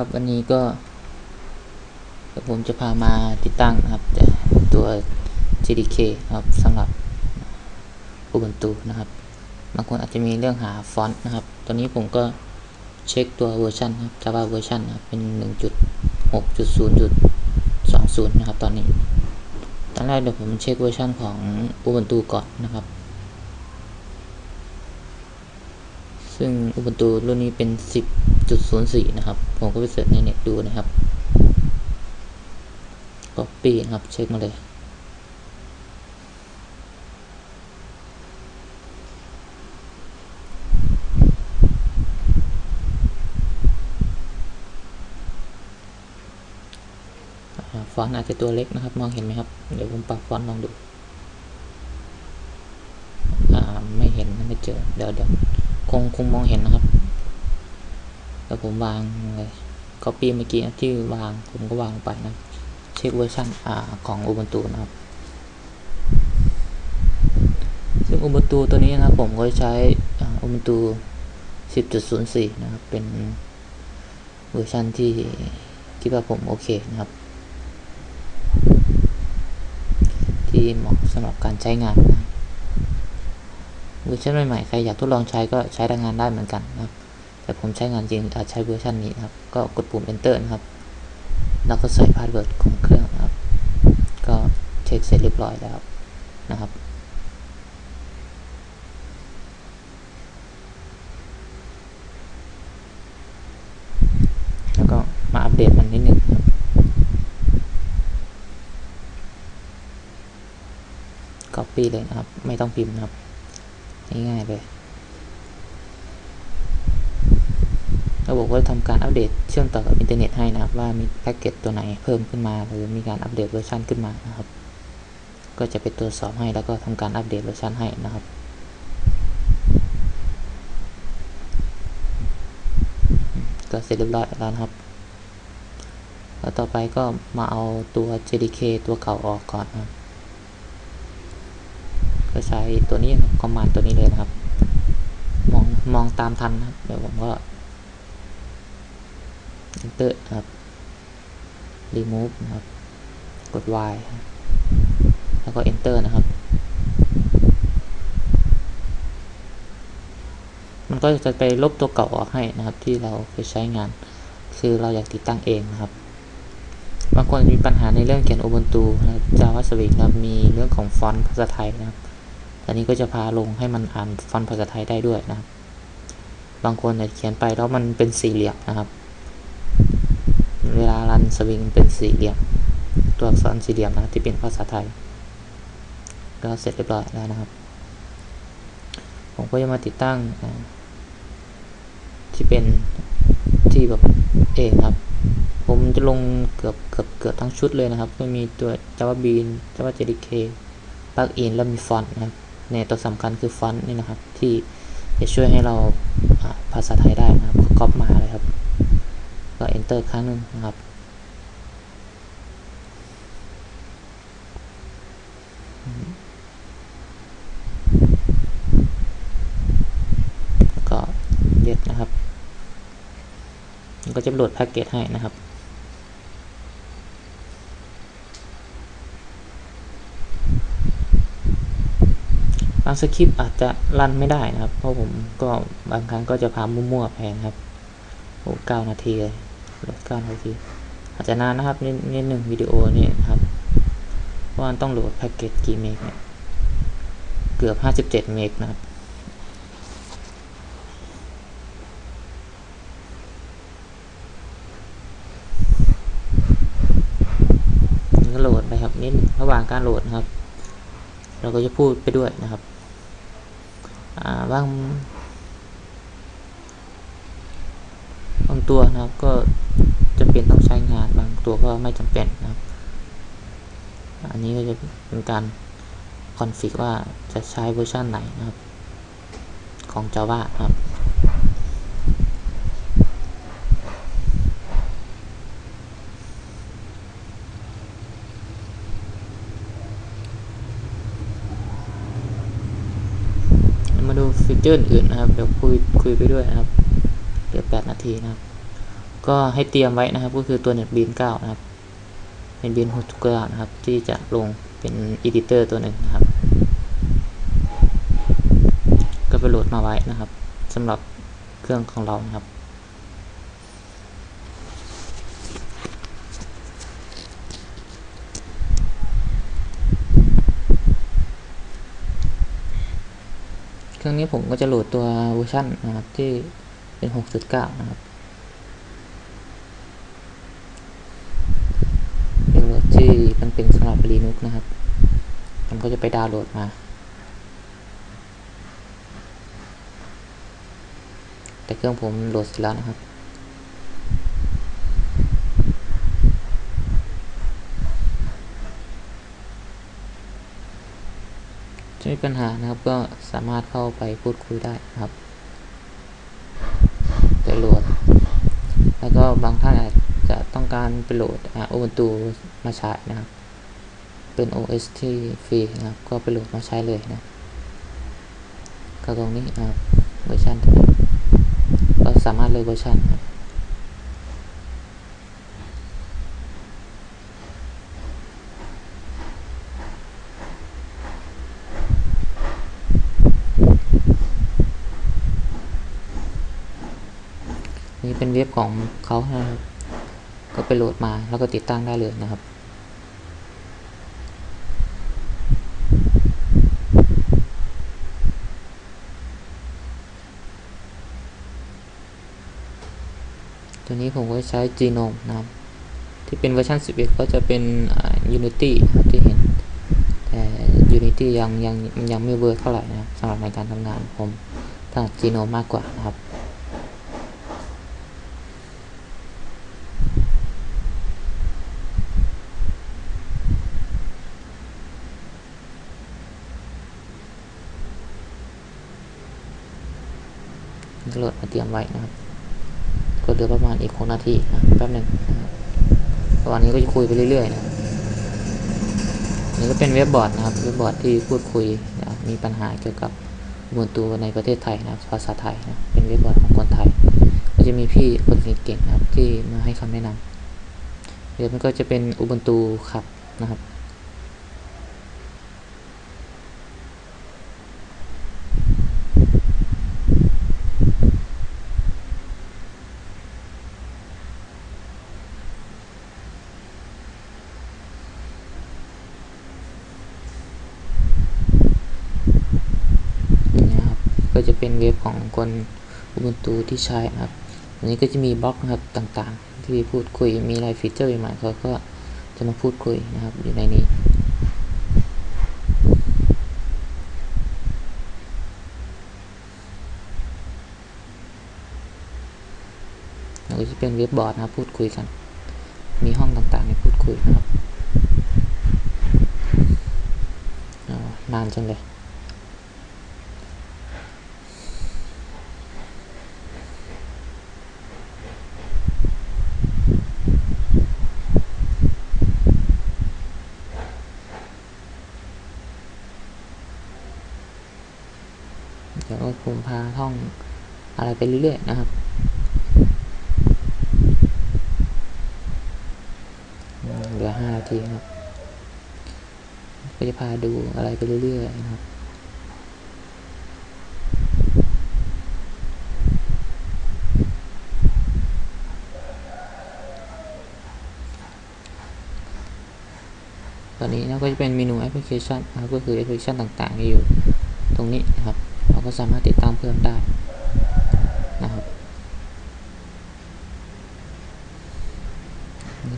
ครับวันนี้ก็ผมจะพามาติดตั้งนะครับตัว JDK ครับสำหรับ Ubuntu นะครับบางคนอาจจะมีเรื่องหาฟอนต์นะครับ ตอนนี้ผมก็เช็คตัวเวอร์ชันครับ Java เวอร์ชันนะครับเป็น 1.6.0.20 นะครับ ตอนนี้ ตอนแรกเดี๋ยวผมเช็คเวอร์ชันของ Ubuntu ก่อนนะครับ ซึ่ง Ubuntu รุ่นนี้เป็น 10.04 นะครับ ผมก็ไปเสิร์ชในเน็ตดูนะครับ Copy นะครับ เช็คมาเลยฟอนต์อาจจะตัวเล็กนะครับ มองเห็นไหมครับ เดี๋ยวผมปรับฟอนต์ลองดูไม่เห็นไม่เจอ เดี๋ยวเดี๋ยวคงคงมองเห็นนะครับ แล้วผมวางเลย copy เมื่อกี้ที่วางผมก็วางไปนะ เช็คเวอร์ชันอ่าของ Ubuntu นะครับ ซึ่ง Ubuntu ตัวนี้นะครับผมก็ใช้ Ubuntu 10.04 นะครับ เป็นเวอร์ชันที่คิดว่าผมโอเคนะครับ ที่เหมาะสำหรับการใช้งานนะเวอร์ชันใหม่ๆ ใครอยากทดลองใช้ก็ใช้ทำงานได้เหมือนกันนะครับ แต่ผมใช้งานจริงอาจใช้เวอร์ชันนี้นะครับ ก็กดปุ่ม enter นะครับ แล้วก็ใส่พาสเวิร์ดของเครื่องนะครับ ก็เช็คเสร็จเรียบร้อยแล้วนะครับแล้วก็มาอัปเดตมันนิดนึงครับ copy เลยนะครับ ไม่ต้องพิมพ์นะครับ ง่ายๆเลย ระบบก็ทำการอัปเดตเชื่อมต่อกับอินเทอร์เน็ตให้นะครับ ว่ามีแพ็กเกจตัวไหนเพิ่มขึ้นมา หรือมีการอัปเดตเวอร์ชันขึ้นมานะครับ ก็จะไปตรวจสอบให้แล้วก็ทำการอัปเดตเวอร์ชันให้นะครับก็เสร็จเรียบร้อยแล้วนะครับ แล้วต่อไปก็มาเอาตัว JDK ตัวเก่าออกก่อนนะครับก็ใช้ตัวนี้ครับคอมมานด์ตัวนี้เลยนะครับ มองมองตามทันนะครับเดี๋ยวผมก็ enter ครับ remove นะครับ กด y แล้วก็ enter นะครับ มันก็จะไปลบตัวเก่าออกให้นะครับ ที่เราเคยใช้งาน คือเราอยากติดตั้งเองนะครับ บางคนมีปัญหาในเรื่องเขียน Ubuntu นะครับ JavaScript นะครับ มีเรื่องของฟอนต์ภาษาไทยนะครับอันนี้ก็จะพาลงให้มันอ่านฟอนต์ภาษาไทยได้ด้วยนะครับ บางคนเขียนไปแล้วมันเป็นสี่เหลี่ยมนะครับ เวลารันสวิงเป็นสี่เหลี่ยม ตัวอักษรสี่เหลี่ยมนะที่เป็นภาษาไทย ก็เสร็จเรียบร้อยแล้วนะครับ ผมก็จะมาติดตั้งที่เป็นที่แบบเองครับ ผมจะลงเกือบเกือบเกือบทั้งชุดเลยนะครับก็มีตัว Java Bean Java JDK ปลั๊กอินแล้วมีฟอนต์นะครับในตัวสำคัญคือฟอนต์นี่นะครับ ที่จะช่วยให้เราภาษาไทยได้นะครับก็ก๊อปมาเลยครับ ก็ enter ครั้งหนึ่งนะครับ ก็เย็ดนะครับก็จะโหลดแพ็กเกจให้นะครับบางสคริปต์อาจจะรันไม่ได้นะครับ เพราะผมก็บางครั้งก็จะพามั่วๆแพงครับโอ้เก้านาทีเลย ลดก้านทีอาจจะนานนะครับนิดนิดหนึ่งวิดีโอนี่ครับว่าต้องโหลดแพ็กเกจกี่เมกเนี่ยเกือบห้าสิบเจ็ดเมกนะครับก็โหลดไปครับนิดระหว่างการโหลดนะครับ เราก็จะพูดไปด้วยนะครับบาบาง ตัวนะครับ ก็จำเป็นต้องใช้งานบางตัวก็ไม่จำเป็นนะครับ อันนี้ก็จะเป็นการคอนฟิกว่าจะใช้เวอร์ชันไหนนะครับ ของ Java ครับมาดูฟีเจอร์อื่นนะครับ เดี๋ยวคุยคุยไปด้วยนะครับเหลือ8นาทีนะครับ ก็ให้เตรียมไว้นะครับ ก็คือตัว NetBeans 9นะครับ NetBeans 6.9นะครับ ที่จะลงเป็น editor ตัวหนึ่งนะครับ ก็ไปโหลดมาไว้นะครับสำหรับเครื่องของเรานะครับเครื่องนี้ผมก็จะโหลดตัวเวอร์ชันนะครับที่เป็น 6.9 นะครับเป็นโหลดที่ มันเป็นสำหรับ Linux นะครับผมก็จะไปดาวน์โหลดมา แต่เครื่องผมโหลดเสร็จแล้วนะครับถ้ามีปัญหานะครับก็สามารถเข้าไปพูดคุยได้นะครับจะโหลด แล้วก็บางท่านอาจ จะต้องการไปโหลดโอ Ubuntu มาใช้นะครับ เป็น OS ที่ฟรีนะครับ ก็ไปโหลดมาใช้เลยนะ ก็ตรงนี้นะครับเวอร์ชันก็สามารถเลือกเวอร์ชันนะครับนี่เป็นเว็บของเขานะครับ ก็ไปโหลดมาแล้วก็ติดตั้งได้เลยนะครับ ตัวนี้ผมก็ใช้ Genome นะครับ ที่เป็นเวอร์ชัน11 ก็จะเป็น Unity ที่เห็น แต่ Unity ยังยังยังไม่เวิร์กเท่าไหร่นะครับสำหรับในการทำงานผมถนัด Genome มากกว่านะครับ โหลดมาเตรียมไว้นะครับก็เหลือประมาณอีก6นาทีนะแป๊บหนึ่งนะครันนี้ก็จะคุยไปเรื่อยๆนะนี่ก็เป็นเว็บบอร์ดนะครับเว็บบอร์ดที่พูดคุยนะมีปัญหาเกี่ยวกับมูลตัวในประเทศไทยนะครับภาษาไทยนะเป็นเว็บบอร์ดของคนไทย ก็จะมีพี่คนเก่งๆนะครับที่มาให้คำแนะนำเดี๋ยวมันก็จะเป็น Ubuntu ครับนะครับ นี่นะครับ ก็จะเป็นเว็บของคน Ubuntu ที่ใช้นะครับอันนี้ก็จะมีบล็อกนะครับต่างๆ ที่พูดคุยมีอะไรฟีเจอร์ใหม่ๆเขาก็จะมาพูดคุยนะครับอยู่ในนี้ก็จะเป็นเว็บบอร์ดนะครับพูดคุยกัน มีห้องต่างๆให้พูดคุยนะครับนานจังเลย เดี๋ยวผมพาท่องอะ ไปเรื่อยๆนะครับเหลือห้านาทีครับก็จะพาดูอะไรไปเรื่อยๆนะครับตอนนี้นะก็จะเป็นเมนูแอปพลิเคชันนะครับก็คือแอปพลิเคชันต่างๆที่อยู่ตรงนี้นะครับ เราก็สามารถติดตั้งเพิ่มได้นะครับ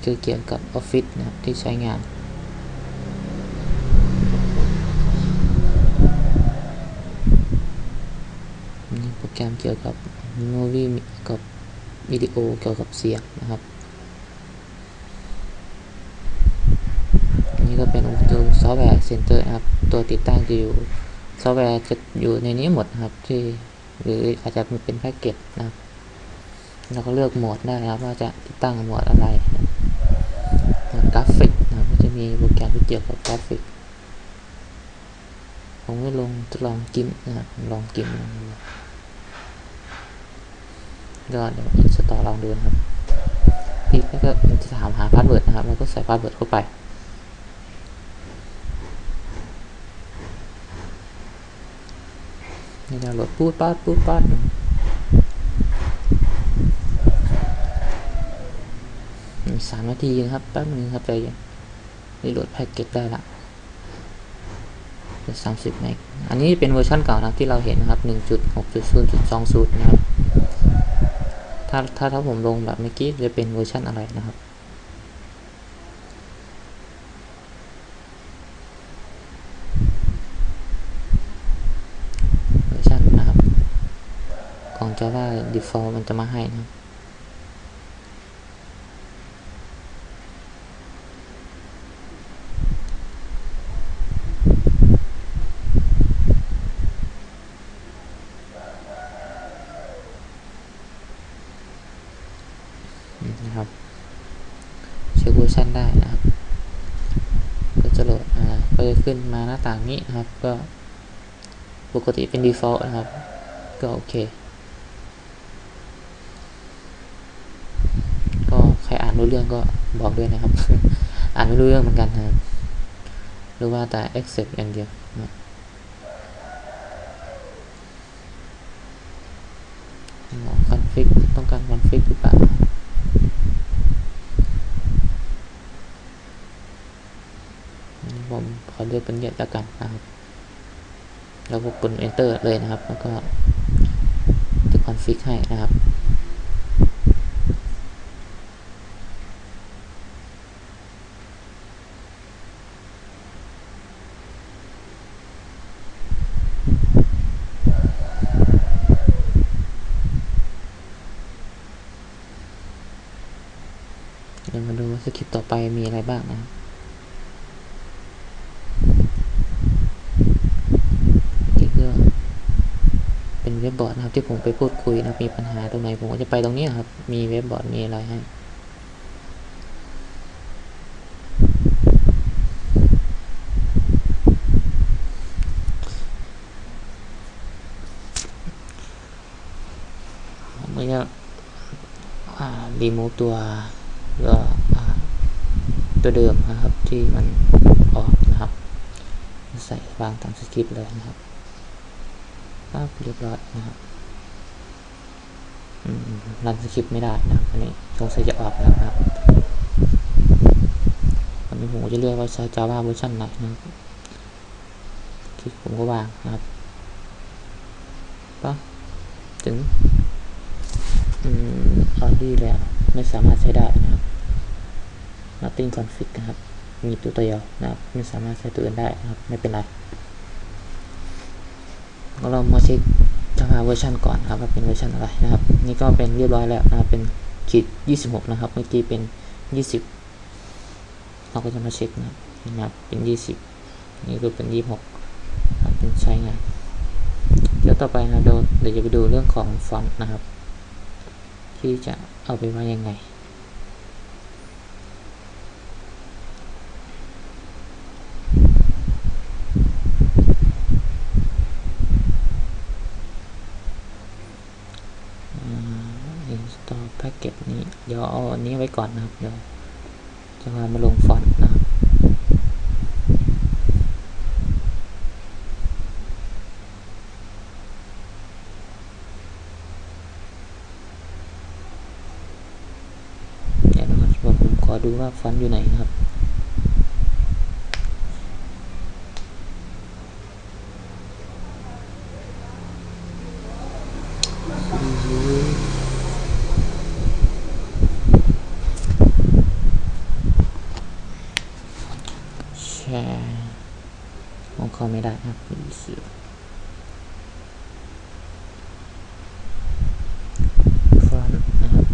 คือเกี่ยวกับ Office นะครับที่ใช้งานนี่โปรแกรมเกี่ยวกับ Movie กับวิดีโอเกี่ยวกับเสียงนะครับนี่ก็เป็น Ubuntu Software Center นะครับ ตัวติดตั้งจะอยู่ซอฟต์แวร์จะอยู่ในนี้หมดครับที่หรืออาจจะเป็นแพ็กเกจนะครับเราก็เลือกโหมดได้นะครับว่าจะติดตั้งโหมดอะไรนะ กราฟิกนะครับก็จะมีโปรแกรมที่เกี่ยวกับกราฟิก ผมก็ลงทดลองกิมนะลองกิมลองดูก็เดี๋ยวอินสตอลลองดูนะครับคลิกแล้วก็มันจะถามหาพาสเวิร์ดนะครับ แล้วก็ใส่พาสเวิร์ดเข้าไปนี่ดาวน์โหลดปูดปาดปูดปาด สามนาทีนะครับแป๊บนึงครับใจเย็นรีโหลดแพ็กเกจได้ละสามสิบเมกอันนี้เป็นเวอร์ชันเก่านะครับที่เราเห็นนะครับหนึ่งจุดหกจุดศูนย์จุดสองศูนย์นะครับถ้าถ้าถ้าผมลงแบบเมื่อกี้จะเป็นเวอร์ชันอะไรนะครับเวอร์ชันนะครับของ Java Default มันจะมาให้นะ นะครับ เช็คเวอร์ชันได้นะครับก็จะโหลดอ่าก็จะขึ้นมาหน้าต่างนี้นะครับ ก็ปกติเป็น default นะครับ ก็โอเค ก็ใครอ่านรู้เรื่องก็บอกด้วยนะครับ อ่านไม่รู้เรื่องเหมือนกันนะครับหรือว่าแต่ accept อย่างเดียวนะคอนฟิกต้องการคอนฟิกหรือเปล่า ผมขอเลือกเป็นเยอะแล้วกันนะครับแล้วก็กด enter เลยนะครับ แล้วก็จะคอนฟิกให้นะครับ เดี๋ยวมาดูว่าสคริปต์ต่อไปมีอะไรบ้างนะครับ นี่ก็ เว็บบอร์ดนะครับที่ผมไปพูดคุยนะมีปัญหาตรงไหนผมก็จะไปตรงนี้ครับ มีเว็บบอร์ดมีอะไรให้ผมก็จะรีมูฟตัวก็ตัวเดิมนะครับที่มันออกนะครับ ใส่วางตามสคริปต์เลยนะครับ ภาพเรียบร้อยนะครับรันสคริปต์ไม่ได้นะอันนี้สงสัยจะออกแล้วนะครับอันนี้ผมก็จะเลือกว่าใช้ Java เวอร์ชันไหนนะคลิกผมก็วางนะครับปั๊บถึงอืมออดี้แล้วไม่สามารถใช้ได้นะครับ nothing config นะครับ มีตัวเดียวนะครับ ไม่สามารถใช้ตัวอื่นได้นะครับ ไม่เป็นไร ก็เรามาเช็ค Java เวอร์ชันก่อนครับว่าเป็นเวอร์ชันอะไรนะครับ นี่ก็เป็นเรียบร้อยแล้วนะครับเป็นขีด 26 นะครับ เมื่อกี้เป็น 20 เราก็จะมาเช็คนะครับนะครับเป็น 20 นี่ก็เป็น 26ครับเป็นใช้งานเดี๋ยวต่อไปนะเดี๋ยวเดี๋ยวจะไปดูเรื่องของฟอนต์นะครับ ที่จะเอาไปว่ายังไง เดี๋ยวเอาอันนี้ไว้ก่อนนะครับ เดี๋ยวจะมามาลงฟอนต์นะครับเดี๋ยวนะครับผมขอดูว่าฟอนต์อยู่ไหนนะครับ แชร์ผมเขาไม่ได้ครับเสือฟอนนะครับ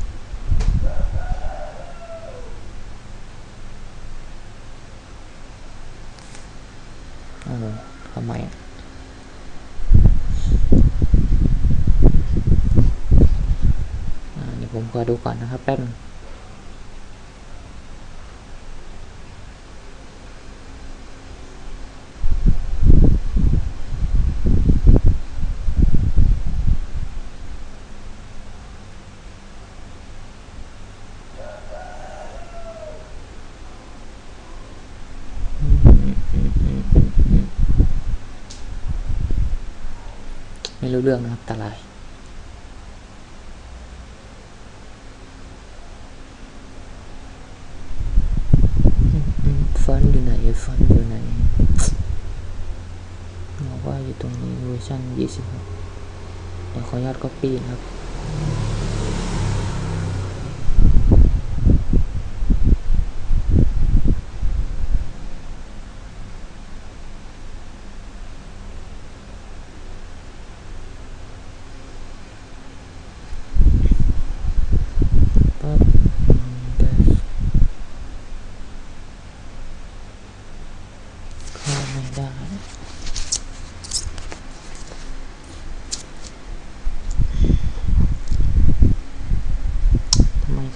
เออทำไมอะอ่าเดี๋ยวผมขอดูก่อนนะครับแป๊บนึง ไม่รู้เรื่องนะครับอันตราย ฟันอยู่ไหนฟันอยู่ไหนบอกว่าอยู่ตรงนี้เวอร์ชัน26เดี๋ยวขออนุญาต copy นะครับเดสเข้าไม่ได้ ทำไมเข้าไม่ได้บ้าอ่า เดี๋ยวลองเข้าทีละ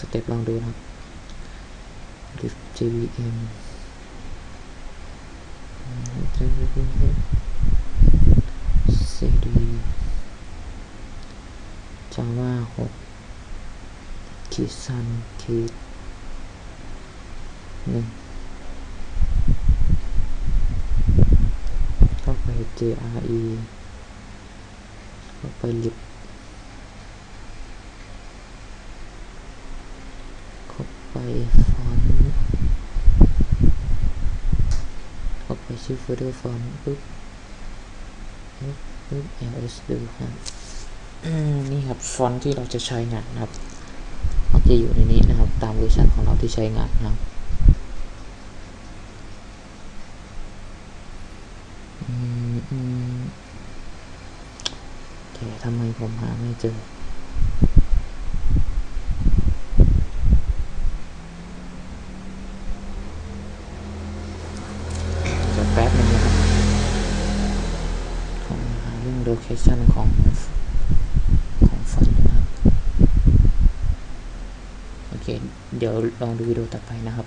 สเต็ปลองดูนะครับ lift JVM อืม 6ขีดซันขีดหนึ่งเข้าไป JRE เข้าไป lib เข้าไปฟอนต์เข้าไปชื่อโฟลเดอร์ฟอนต์ปึ๊บปึ๊บ ls ดูครับนี่ครับ ฟอนต์ที่เราจะใช้งานครับ จะอยู่ในนี้นะครับ ตามเวอร์ชันของเราที่ใช้งานนะครับอืมแต่ทำไมผมหาไม่เจอ ลองดูวิดีโอต่อไปนะครับ